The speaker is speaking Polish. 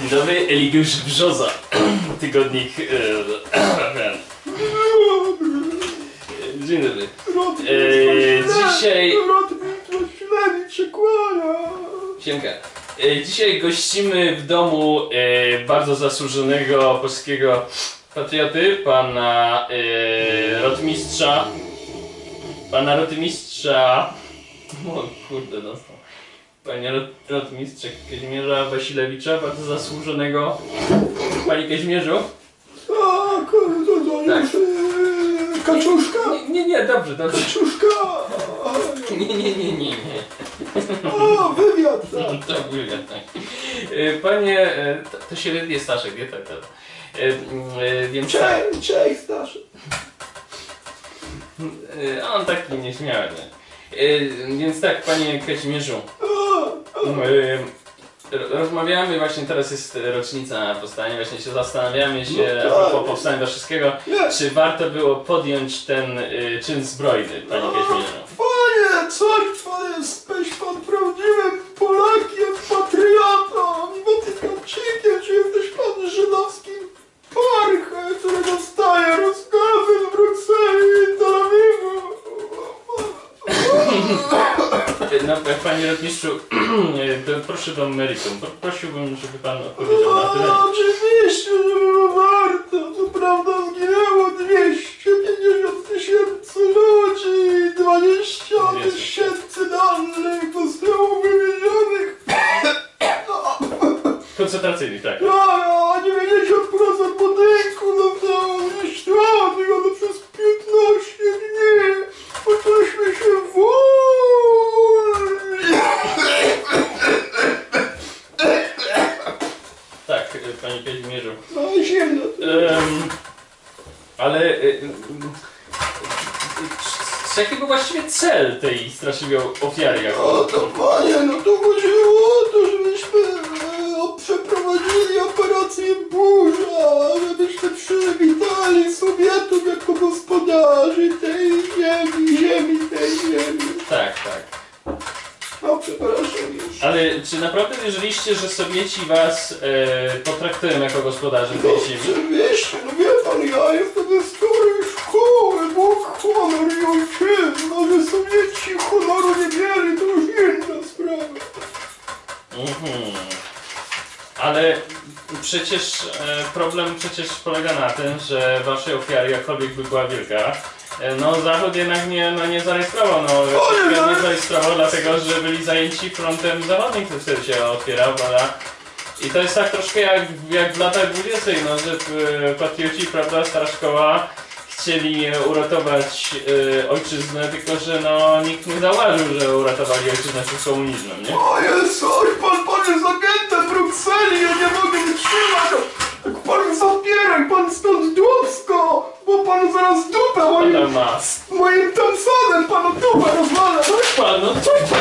Dzień dobry, Eligiusz Brzoza. Tygodnik... E, Dzień dobry. E, dzisiaj... Siemka. E, Dzisiaj gościmy w domu bardzo zasłużonego polskiego patrioty, pana e, rotmistrza. Pana rotmistrza. O kurde, dostał. Panie rot, rotmistrze Kazimierza Wasilewicza, bardzo zasłużonego. Panie Kazimierzu? A, kurde, to Tak. kaczuszka? Nie, nie, nie, dobrze, dobrze. Kaczuszka? Nie, nie, nie, nie, nie. A, wywiad, tak. To wygląda tak. Panie, e, to, to średnie Staszek, nie? Tak, tak. E, e, Więc tak, Cześć, cześć, Staszy. e, on taki nieśmiały. nie? Więc tak, panie Kazimierzu, A, a, rozmawiamy, właśnie teraz jest rocznica powstania, właśnie się zastanawiamy się No tak. propos powstania warszawskiego, Nie. czy warto było podjąć ten e, czyn zbrojny, panie Kazimierzu. Panie, coś pan jesteś No, panie rotmistrzu, to proszę do meritum. Pro- Prosiłbym, żeby pan odpowiedział na tyle. Oczywiście, że było warto. Co prawda zginęło 250 tysięcy ludzi, 20 tysięcy danych zostało wymienionych. Koncentracyjny, tak. A 90% budynku zostało zniszczonych, ale przez 15 dni poczuliśmy się wolni. Tak, e, panie Kazimierzu. No zimno. Em, ale... e, em, c- Jaki był właściwie cel tej straszliwej ofiary? Jak... O to panie, no to chodziło o to, żebyśmy e, przeprowadzili operację burza, żebyśmy przywitali Sowietów jako gospodarzy No przepraszam już. Ale czy naprawdę wierzyliście, że Sowieci was e, potraktują jako gospodarzy tej ziemi? Oczywiście, no wie pan, ja jestem ze starej szkoły, Bóg, honor ojczyzna, że Sowieci honoru nie mieli, to już inna sprawa. Mhm. Ale przecież e, problem przecież polega na tym, że waszej ofiary, jakkolwiek by była wielka, e, no Zachód jednak nie, no, nie zarejestrował, no Rosja nie zarejestrował dlatego, że byli zajęci frontem zachodnim, który wtedy się otwierał, prawda? I to jest tak troszkę jak, jak w latach 20, no, że e, patrioci, prawda, stara szkoła chcieli uratować ojczyznę, tylko że no nikt nie zauważył, że uratowali ojczyznę przed komunizmem, nie? Panie, coś pan, pan was! Moim Thompsonem panu dupę rozwala! Chodź pan, no chodź pan!